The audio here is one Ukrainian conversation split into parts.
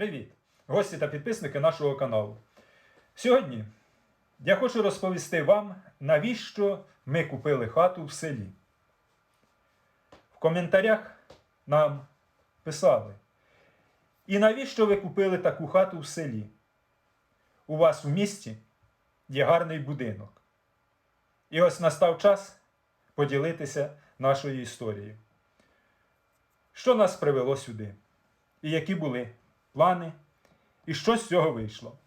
Привіт, гості та підписники нашого каналу. Сьогодні я хочу розповісти вам, навіщо ми купили хату в селі. В коментарях нам писали. І навіщо ви купили таку хату в селі? У вас в місті є гарний будинок. І ось настав час поділитися нашою історією. Що нас привело сюди? І які були плани, і що з цього вийшло?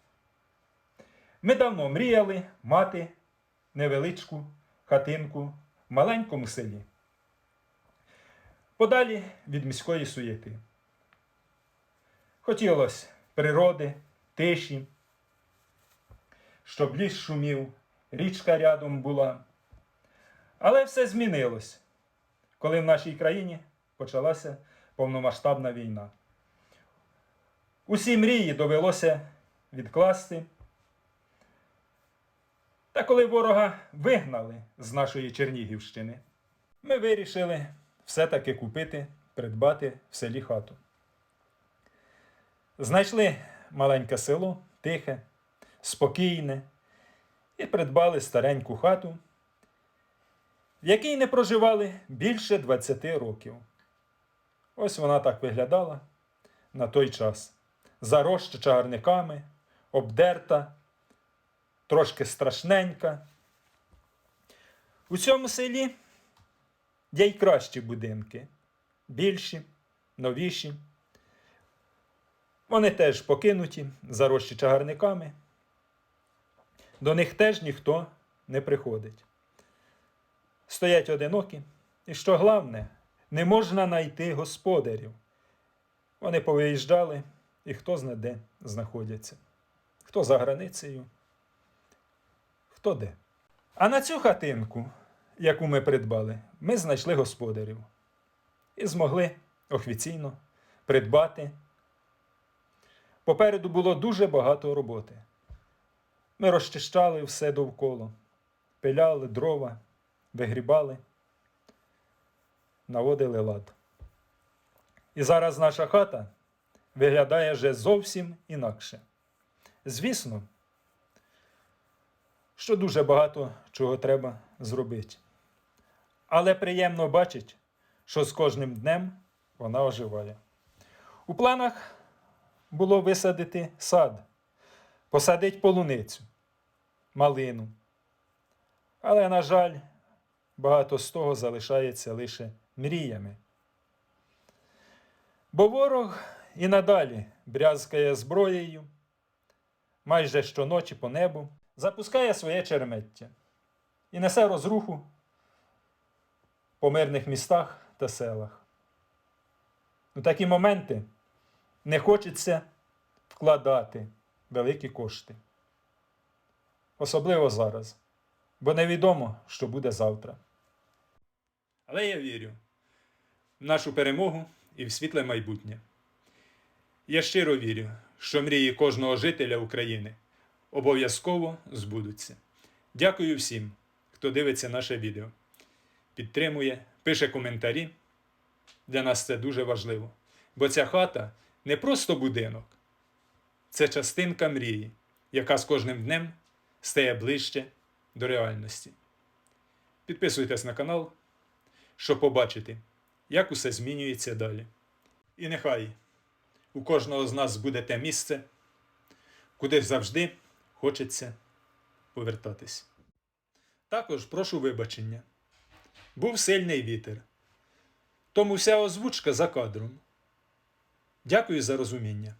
Ми давно мріяли мати невеличку хатинку в маленькому селі, подалі від міської суєти. Хотілося природи, тиші, щоб ліс шумів, річка рядом була. Але все змінилось, коли в нашій країні почалася повномасштабна війна. Усі мрії довелося відкласти. Та коли ворога вигнали з нашої Чернігівщини, ми вирішили все-таки купити, придбати в селі хату. Знайшли маленьке село, тихе, спокійне, і придбали стареньку хату, в якій не проживали більше 20 років. Ось вона так виглядала на той час. Зароща чагарниками, обдерта, трошки страшненька. У цьому селі є й кращі будинки, більші, новіші. Вони теж покинуті, зарощі чагарниками. До них теж ніхто не приходить. Стоять одинокі, і що головне, не можна знайти господарів. Вони повиїжджали, і хто зна де знаходяться. Хто за границею, хто де. А на цю хатинку, яку ми придбали, ми знайшли господарів і змогли офіційно придбати. Попереду було дуже багато роботи. Ми розчищали все довкола, пиляли дрова, вигрібали, наводили лад. І зараз наша хата виглядає вже зовсім інакше. Звісно, що дуже багато чого треба зробити. Але приємно бачить, що з кожним днем вона оживає. У планах було висадити сад, посадити полуницю, малину. Але, на жаль, багато з того залишається лише мріями. Бо ворог і надалі брязкає зброєю, майже щоночі по небу, запускає своє черемеття і несе розруху по мирних містах та селах. У такі моменти не хочеться вкладати великі кошти. Особливо зараз, бо невідомо, що буде завтра. Але я вірю в нашу перемогу і в світле майбутнє. Я щиро вірю, що мрії кожного жителя України обов'язково збудуться. Дякую всім, хто дивиться наше відео, підтримує, пише коментарі. Для нас це дуже важливо. Бо ця хата не просто будинок, це частинка мрії, яка з кожним днем стає ближче до реальності. Підписуйтесь на канал, щоб побачити, як усе змінюється далі. І нехай у кожного з нас буде те місце, куди завжди хочеться повертатись. Також прошу вибачення. Був сильний вітер. Тому вся озвучка за кадром. Дякую за розуміння.